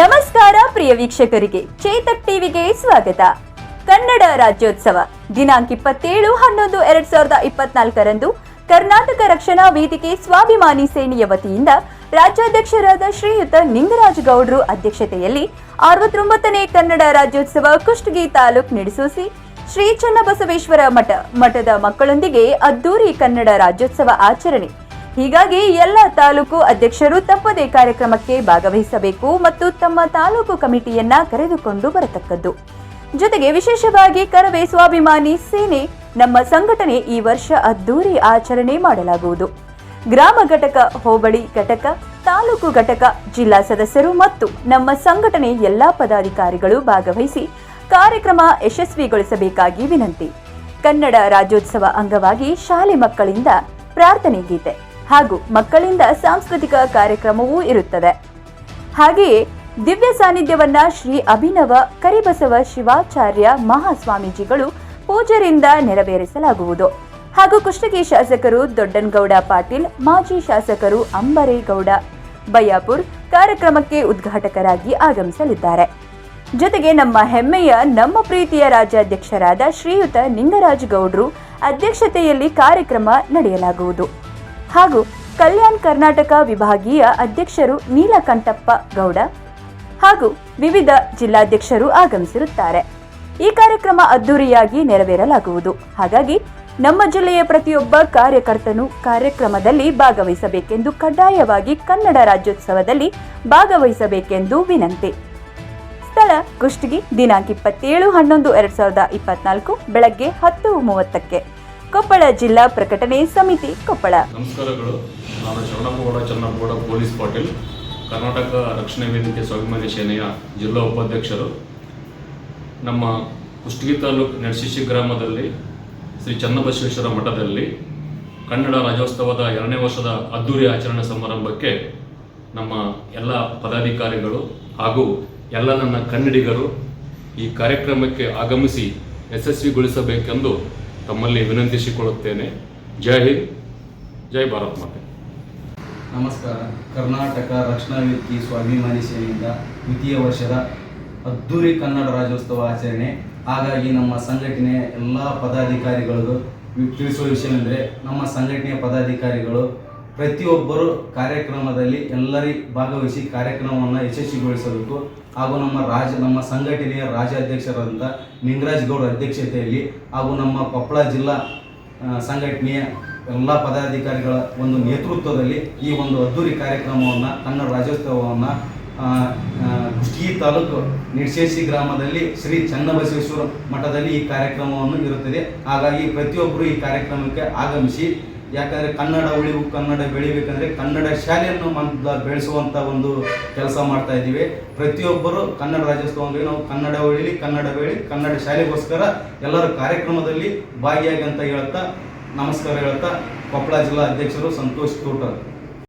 ನಮಸ್ಕಾರ ಪ್ರಿಯ ವೀಕ್ಷಕರಿಗೆ, ಚೇತಕ್ ಟಿವಿಗೆ ಸ್ವಾಗತ. ಕನ್ನಡ ರಾಜ್ಯೋತ್ಸವ, ದಿನಾಂಕ ಇಪ್ಪತ್ತೇಳು, ಹನ್ನೊಂದು, ಎರಡ್ ಸಾವಿರದ ಇಪ್ಪತ್ನಾಲ್ಕರಂದು ಕರ್ನಾಟಕ ರಕ್ಷಣಾ ವೇದಿಕೆ ಸ್ವಾಭಿಮಾನಿ ಸೇನೆಯ ವತಿಯಿಂದ ರಾಜ್ಯಾಧ್ಯಕ್ಷರಾದ ಶ್ರೀಯುತ ನಿಂಗರಾಜ್ ಗೌಡ್ರು ಅಧ್ಯಕ್ಷತೆಯಲ್ಲಿ ಅರವತ್ತೊಂಬತ್ತನೇ ಕನ್ನಡ ರಾಜ್ಯೋತ್ಸವ ಕುಷ್ಟಗಿ ತಾಲೂಕ್ ನಡೆಸೂಸಿ ಶ್ರೀ ಚನ್ನಬಸವೇಶ್ವರ ಮಠ, ಮಠದ ಮಕ್ಕಳೊಂದಿಗೆ ಅದ್ದೂರಿ ಕನ್ನಡ ರಾಜ್ಯೋತ್ಸವ ಆಚರಣೆ ಹೀಗಾಗಿ ಎಲ್ಲ ತಾಲೂಕು ಅಧ್ಯಕ್ಷರು ತಪ್ಪದೇ ಕಾರ್ಯಕ್ರಮಕ್ಕೆ ಭಾಗವಹಿಸಬೇಕು ಮತ್ತು ತಮ್ಮ ತಾಲೂಕು ಕಮಿಟಿಯನ್ನ ಕರೆದುಕೊಂಡು ಬರತಕ್ಕದ್ದು. ಜೊತೆಗೆ ವಿಶೇಷವಾಗಿ ಕರವೇ ಸ್ವಾಭಿಮಾನಿ ಸೇನೆ, ನಮ್ಮ ಸಂಘಟನೆ ಈ ವರ್ಷ ಅದ್ದೂರಿ ಆಚರಣೆ ಮಾಡಲಾಗುವುದು. ಗ್ರಾಮ ಘಟಕ, ಹೋಬಳಿ ಘಟಕ, ತಾಲೂಕು ಘಟಕ, ಜಿಲ್ಲಾ ಸದಸ್ಯರು ಮತ್ತು ನಮ್ಮ ಸಂಘಟನೆ ಎಲ್ಲಾ ಪದಾಧಿಕಾರಿಗಳು ಭಾಗವಹಿಸಿ ಕಾರ್ಯಕ್ರಮ ಯಶಸ್ವಿಗೊಳಿಸಬೇಕಾಗಿ ವಿನಂತಿ. ಕನ್ನಡ ರಾಜ್ಯೋತ್ಸವ ಅಂಗವಾಗಿ ಶಾಲೆ ಮಕ್ಕಳಿಂದ ಪ್ರಾರ್ಥನೆ ಗೀತೆ. ಹಾಗೂ ಮಕ್ಕಳಿಂದ ಸಾಂಸ್ಕೃತಿಕ ಕಾರ್ಯಕ್ರಮವೂ ಇರುತ್ತದೆ. ಹಾಗೆಯೇ ದಿವ್ಯ ಸಾನ್ನಿಧ್ಯವನ್ನ ಶ್ರೀ ಅಭಿನವ ಕರಿಬಸವ ಶಿವಾಚಾರ್ಯ ಮಹಾಸ್ವಾಮೀಜಿಗಳು ಪೂಜರಿಂದ ನೆರವೇರಿಸಲಾಗುವುದು. ಹಾಗೂ ಕುಷ್ಟಗಿ ಶಾಸಕರು ದೊಡ್ಡನಗೌಡ ಪಾಟೀಲ್, ಮಾಜಿ ಶಾಸಕರು ಅಂಬರೇಗೌಡ ಬಯ್ಯಾಪುರ್ ಕಾರ್ಯಕ್ರಮಕ್ಕೆ ಉದ್ಘಾಟಕರಾಗಿ ಆಗಮಿಸಲಿದ್ದಾರೆ. ಜೊತೆಗೆ ನಮ್ಮ ಹೆಮ್ಮೆಯ, ನಮ್ಮ ಪ್ರೀತಿಯ ರಾಜ್ಯಾಧ್ಯಕ್ಷರಾದ ಶ್ರೀಯುತ ನಿಂಗರಾಜ್ ಗೌಡ್ರು ಅಧ್ಯಕ್ಷತೆಯಲ್ಲಿ ಕಾರ್ಯಕ್ರಮ ನಡೆಯಲಾಗುವುದು. ಹಾಗೂ ಕಲ್ಯಾಣ್ ಕರ್ನಾಟಕ ವಿಭಾಗೀಯ ಅಧ್ಯಕ್ಷರು ನೀಲಕಂಠಪ್ಪ ಗೌಡ ಹಾಗೂ ವಿವಿಧ ಜಿಲ್ಲಾಧ್ಯಕ್ಷರು ಆಗಮಿಸಿರುತ್ತಾರೆ. ಈ ಕಾರ್ಯಕ್ರಮ ಅದ್ದೂರಿಯಾಗಿ ನೆರವೇರಲಾಗುವುದು. ಹಾಗಾಗಿ ನಮ್ಮ ಜಿಲ್ಲೆಯ ಪ್ರತಿಯೊಬ್ಬ ಕಾರ್ಯಕರ್ತನು ಕಾರ್ಯಕ್ರಮದಲ್ಲಿ ಭಾಗವಹಿಸಬೇಕೆಂದು ಕಡ್ಡಾಯವಾಗಿ ಕನ್ನಡ ರಾಜ್ಯೋತ್ಸವದಲ್ಲಿ ಭಾಗವಹಿಸಬೇಕೆಂದು ವಿನಂತಿ. ಸ್ಥಳ ಕುಷ್ಟಗಿ ದಿನಾಂಕ ಇಪ್ಪತ್ತೇಳು ಹನ್ನೊಂದು ಎರಡ್ ಸಾವಿರದ ಇಪ್ಪತ್ನಾಲ್ಕು, ಬೆಳಗ್ಗೆ ಹತ್ತು ಮೂವತ್ತಕ್ಕೆ. ಕೊಪ್ಪಳ ಜಿಲ್ಲಾ ಪ್ರಕಟಣೆ ಸಮಿತಿ ಕೊಪ್ಪಳ. ನಮಸ್ಕಾರಗಳು. ನಾನು ಶರಣಪ್ಪಗೌಡ ಚನ್ನಪ್ಪಗೌಡ ಪೊಲೀಸ್ ಪಾಟೀಲ್. ಕರ್ನಾಟಕ ರಕ್ಷಣಾ ವೇದಿಕೆ ಸ್ವಾಭಿಮಾನಿ ಸೇನೆಯ ಜಿಲ್ಲಾ ಉಪಾಧ್ಯಕ್ಷರು. ನಮ್ಮ ಕುಷ್ಟಗಿ ತಾಲೂಕು ನಡಶಿಶಿ ಗ್ರಾಮದಲ್ಲಿ ಶ್ರೀ ಚನ್ನಬಸವೇಶ್ವರ ಮಠದಲ್ಲಿ ಕನ್ನಡ ರಾಜ್ಯೋತ್ಸವದ ಎರಡನೇ ವರ್ಷದ ಅದ್ದೂರಿ ಆಚರಣೆ ಸಮಾರಂಭಕ್ಕೆ ನಮ್ಮ ಎಲ್ಲ ಪದಾಧಿಕಾರಿಗಳು ಹಾಗೂ ಎಲ್ಲ ನನ್ನ ಕನ್ನಡಿಗರು ಈ ಕಾರ್ಯಕ್ರಮಕ್ಕೆ ಆಗಮಿಸಿ ಯಶಸ್ವಿಗೊಳಿಸಬೇಕೆಂದು ತಮ್ಮಲ್ಲಿ ವಿನಂತಿಸಿಕೊಳ್ಳುತ್ತೇನೆ. ಜೈ ಹಿಂದ್, ಜೈ ಭಾರತ್ ಮಾತೆ. ನಮಸ್ಕಾರ. ಕರ್ನಾಟಕ ರಕ್ಷಣಾ ವೇದಿಕೆ ಸ್ವಾಭಿಮಾನಿ ಸೇನೆಯಿಂದ ದ್ವಿತೀಯ ವರ್ಷದ ಅದ್ದೂರಿ ಕನ್ನಡ ರಾಜ್ಯೋತ್ಸವ ಆಚರಣೆ. ಹಾಗಾಗಿ ನಮ್ಮ ಸಂಘಟನೆಯ ಎಲ್ಲ ಪದಾಧಿಕಾರಿಗಳು ತಿಳಿಸುವ ತಿಳಿಸುವ ವಿಷಯವೆಂದರೆ ನಮ್ಮ ಸಂಘಟನೆಯ ಪದಾಧಿಕಾರಿಗಳು ಪ್ರತಿಯೊಬ್ಬರು ಕಾರ್ಯಕ್ರಮದಲ್ಲಿ ಎಲ್ಲರಿ ಭಾಗವಹಿಸಿ ಕಾರ್ಯಕ್ರಮವನ್ನು ಯಶಸ್ವಿಗೊಳಿಸಬೇಕು. ಹಾಗೂ ನಮ್ಮ ರಾಜ, ನಮ್ಮ ಸಂಘಟನೆಯ ರಾಜ್ಯಾಧ್ಯಕ್ಷರಾದಂಥ ನಿಂಗರಾಜ್ ಗೌಡ ಅಧ್ಯಕ್ಷತೆಯಲ್ಲಿ ಹಾಗೂ ನಮ್ಮ ಕೊಪ್ಪಳ ಜಿಲ್ಲಾ ಸಂಘಟನೆಯ ಎಲ್ಲ ಪದಾಧಿಕಾರಿಗಳ ಒಂದು ನೇತೃತ್ವದಲ್ಲಿ ಈ ಒಂದು ಅದ್ದೂರಿ ಕಾರ್ಯಕ್ರಮವನ್ನು, ಕನ್ನಡ ರಾಜ್ಯೋತ್ಸವವನ್ನು ಕುಷ್ಟಗಿ ತಾಲೂಕು ನಿಡ್ಶೇಷಿ ಗ್ರಾಮದಲ್ಲಿ ಶ್ರೀ ಚನ್ನಬಸವೇಶ್ವರ ಮಠದಲ್ಲಿ ಈ ಕಾರ್ಯಕ್ರಮವನ್ನು ಇರುತ್ತದೆ. ಹಾಗಾಗಿ ಪ್ರತಿಯೊಬ್ಬರು ಈ ಕಾರ್ಯಕ್ರಮಕ್ಕೆ ಆಗಮಿಸಿ ಯಾಕಂದರೆ ಕನ್ನಡ ಉಳಿವು, ಕನ್ನಡ ಬೆಳಿಬೇಕಂದ್ರೆ ಕನ್ನಡ ಶಾಲೆಯನ್ನು ಮೊದಲ ಬೆಳೆಸುವಂಥ ಒಂದು ಕೆಲಸ ಮಾಡ್ತಾ ಇದ್ದೀವಿ. ಪ್ರತಿಯೊಬ್ಬರು ಕನ್ನಡ ರಾಜ್ಯೋತ್ಸವದಲ್ಲಿ ನಾವು ಕನ್ನಡ ಉಳಿಲಿ, ಕನ್ನಡ ಬೆಳಿ, ಕನ್ನಡ ಶಾಲೆಗೋಸ್ಕರ ಎಲ್ಲರ ಕಾರ್ಯಕ್ರಮದಲ್ಲಿ ಭಾಗಿಯಾಗಿ ಅಂತ ಹೇಳ್ತಾ ನಮಸ್ಕಾರ ಹೇಳ್ತಾ ಕೊಪ್ಪಳ ಜಿಲ್ಲಾ ಅಧ್ಯಕ್ಷರು ಸಂತೋಷ್ ತೋಟರ್.